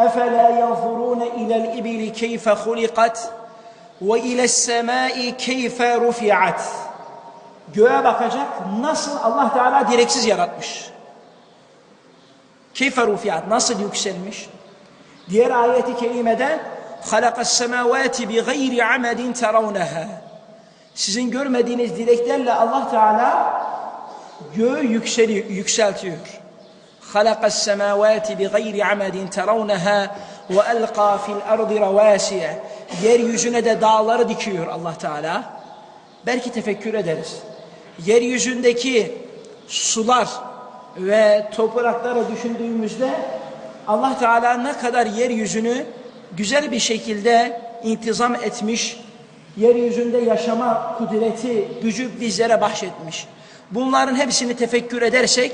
أفلا ينظرون إلى الإبل كيف خلقت وإلى السماء كيف رفعت Göğe bakacak nasıl Allah Teala direksiz yaratmış. Keyfe rufiat nasıl yükselmiş? Diğer ayeti kerimede halakas semavati bi gayri amedin teravneha. Sizin görmediğiniz direklerle Allah Teala göğü yükseliyor, yükseltiyor. Bi gayri amedin teravneha ve elqa fil ardı ravasiye. Yeryüzüne de dağları dikiyor Allah Teala. Belki tefekkür ederiz. Yeryüzündeki sular ve toprakları düşündüğümüzde Allah Teala ne kadar yeryüzünü güzel bir şekilde intizam etmiş, yeryüzünde yaşama kudreti, gücü bizlere bahşetmiş. Bunların hepsini tefekkür edersek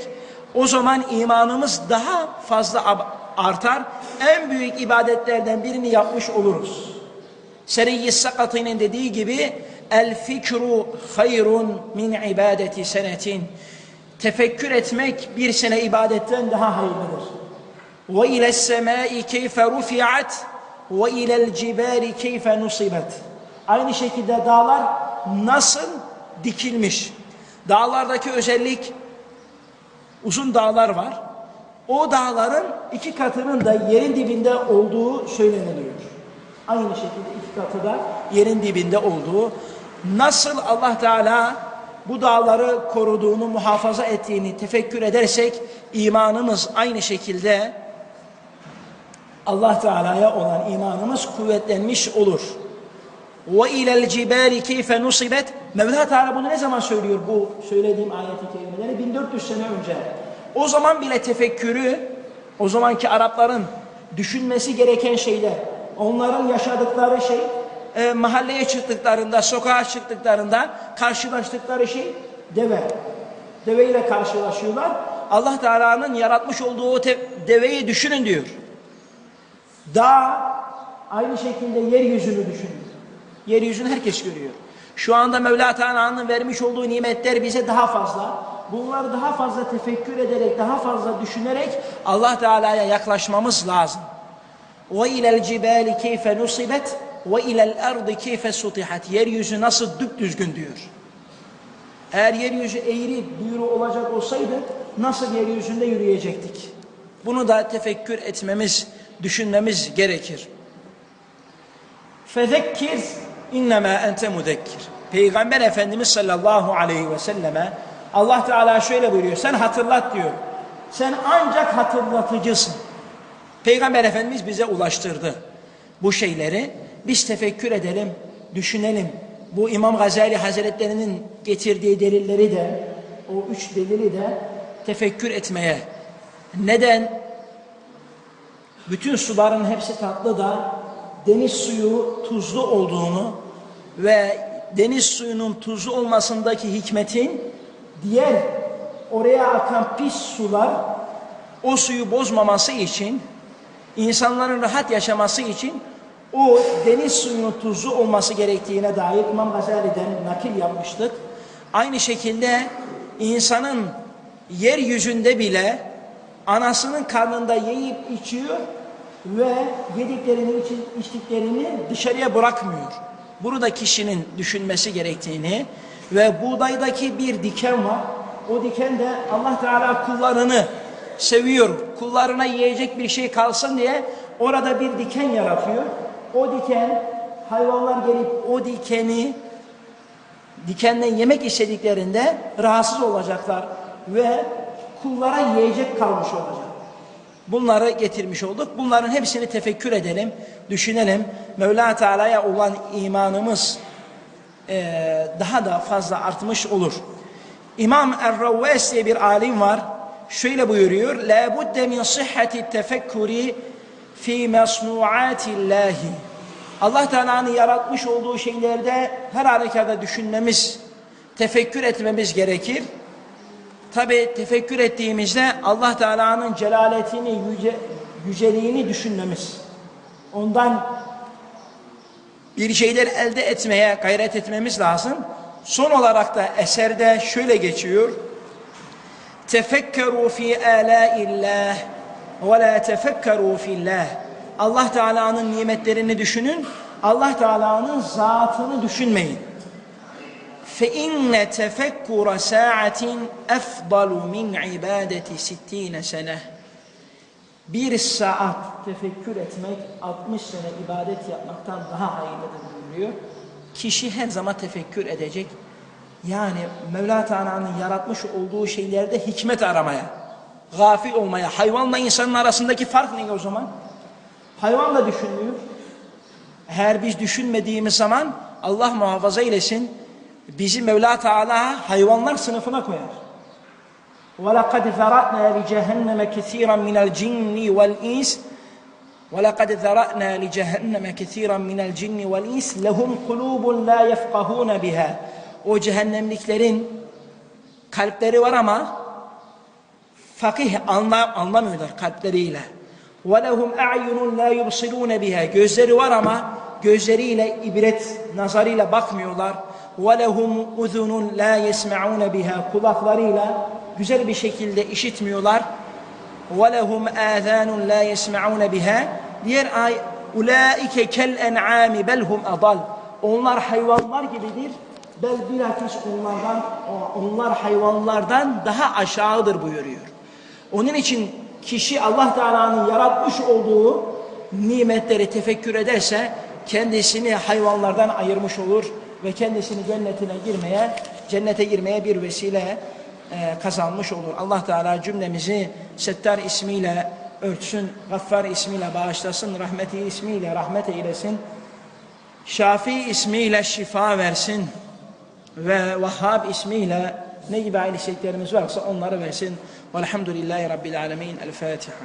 o zaman imanımız daha fazla artar. En büyük ibadetlerden birini yapmış oluruz. Seriyyi Sakatı'nın dediği gibi el fikru hayrun min ibadeti senetin. Tefekkür etmek bir sene ibadetten daha hayırlıdır. Ve ile semai keyfe rufiat ve ilel cibali keyfe nusibat. Aynı şekilde dağlar nasıl dikilmiş. Dağlardaki özellik uzun dağlar var. O dağların iki katının da yerin dibinde olduğu söyleniliyor. Aynı şekilde iki katı da yerin dibinde olduğu. Nasıl Allah Teala bu dağları koruduğunu, muhafaza ettiğini tefekkür edersek imanımız aynı şekilde Allah Teala'ya olan imanımız kuvvetlenmiş olur. Ve ilel cibali keyfe nusibet Mevla Teala bunu ne zaman söylüyor bu söylediğim ayeti kelimeleri? 1400 sene önce. O zaman bile tefekkürü o zamanki Arapların düşünmesi gereken şeyler, onların yaşadıkları şey, e, mahalleye çıktıklarında, sokağa çıktıklarında karşılaştıkları şey deve. Deveyle karşılaşıyorlar. Allah Teala'nın yaratmış olduğu o deveyi düşünün diyor. Dağ aynı şekilde yeryüzünü düşünün. Yeryüzünü herkes görüyor. Şu anda Mevla Teala'nın vermiş olduğu nimetler bize daha fazla. Bunları daha fazla tefekkür ederek, daha fazla düşünerek Allah Teala'ya yaklaşmamız lazım. Ve ilel cibali keyfe nusibet ve ilel ardı keyfe sutihat. Yeryüzü nasıl düzgün diyor. Eğer yeryüzü eğri büğrü olacak olsaydı nasıl yeryüzünde yürüyecektik? Bunu da tefekkür etmemiz, düşünmemiz gerekir. Fezekkir innema ente mudekkir. Peygamber Efendimiz sallallahu aleyhi ve selleme Allah Teala şöyle buyuruyor. Sen hatırlat diyor. Sen ancak hatırlatıcısın. Peygamber Efendimiz bize ulaştırdı bu şeyleri. Biz tefekkür edelim, düşünelim. Bu İmam Gazali Hazretleri'nin getirdiği delilleri de, o üç delili de tefekkür etmeye. Neden? Bütün suların hepsi tatlı da deniz suyu tuzlu olduğunu ve deniz suyunun tuzlu olmasındaki hikmetin diğer oraya akan pis sular o suyu bozmaması için insanların rahat yaşaması için o deniz suyunun tuzlu olması gerektiğine dair İmam Gazali'den nakil yapmıştık. Aynı şekilde insanın yeryüzünde bile anasının karnında yiyip içiyor ve yediklerini içtiklerini dışarıya bırakmıyor. Burada kişinin düşünmesi gerektiğini ve buğdaydaki bir diken var. O diken de Allah Teala kullarını seviyor. Kullarına yiyecek bir şey kalsın diye orada bir diken yaratıyor. O diken hayvanlar gelip o dikeni dikenden yemek istediklerinde rahatsız olacaklar ve kullara yiyecek kalmış olacak. Bunları getirmiş olduk. Bunların hepsini tefekkür edelim, düşünelim. Mevla Teala'ya olan imanımız e, daha da fazla artmış olur. İmam Er-Ravves diye bir alim var. Şöyle buyuruyor. La budde min sihhati tefekkuri fi masnuatillahi. Allah Teala'nın yaratmış olduğu şeylerde her harekada düşünmemiz, tefekkür etmemiz gerekir. Tabi tefekkür ettiğimizde Allah Teala'nın celaletini, yüce, yüceliğini düşünmemiz. Ondan bir şeyler elde etmeye gayret etmemiz lazım. Son olarak da eserde şöyle geçiyor. Tefekkeru fi alâillah ve la tefekkeru fillah. Allah Teala'nın nimetlerini düşünün. Allah Teala'nın zatını düşünmeyin. فَاِنَّ تَفَكُّرَ سَاعَةٍ اَفْضَلُ مِنْ عِبَادَةِ سِتِّينَ sene. Bir saat tefekkür etmek 60 sene ibadet yapmaktan daha hayırlıdır buyuruyor. Kişi her zaman tefekkür edecek. Yani Mevla Teala'nın yaratmış olduğu şeylerde hikmet aramaya, gafil olmaya, hayvanla insanın arasındaki fark ne o zaman? Hayvan da düşünmüyor. Eğer biz düşünmediğimiz zaman Allah muhafaza eylesin bizi Mevla Teala hayvanlar sınıfına koyar. وَلَقَدْ ذَرَأْنَا لِجَهَنَّمَ كَثِيرًا مِنَ الْجِنِّ وَالْإِنسِ وَلَقَدْ ذَرَأْنَا لِجَهَنَّمَ كَثِيرًا مِنَ الْجِنِّ وَالْإِنسِ لَهُمْ قُلُوبٌ لَا يَفْقَهُونَ بِهَا O cehennemliklerin kalpleri var ama fakih anla, anlamıyorlar kalpleriyle. وَلَهُمْ اَعْيُنٌ لَا يُبْصِرُونَ بِهَا Gözleri var ama gözleriyle ibret nazarıyla bakmıyorlar. وَلَهُمْ اُذُنٌ لَا يَسْمَعُونَ بِهَا Kulaklarıyla güzel bir şekilde işitmiyorlar. وَلَهُمْ آذَانٌ لَا يَسْمَعُونَ بِهَا Diğer ay اُولَٰئِكَ كَالْاَنْعَامِ بَلْ هُمْ اَضَلْ Onlar hayvanlar gibidir. Bel bilakis onlardan, onlar hayvanlardan daha aşağıdır buyuruyor. Onun için kişi Allah Teala'nın yaratmış olduğu nimetleri tefekkür ederse kendisini hayvanlardan ayırmış olur ve kendisini cennetine girmeye, cennete girmeye bir vesile e, kazanmış olur. Allah Teala cümlemizi Settar ismiyle örtsün, Gaffar ismiyle bağışlasın, Rahmeti ismiyle rahmet eylesin. Şafi ismiyle şifa versin ve Vahhab ismiyle ne gibi ayrı şeylerimiz varsa onları versin. Velhamdülillahi Rabbil Alemin. El Fatiha.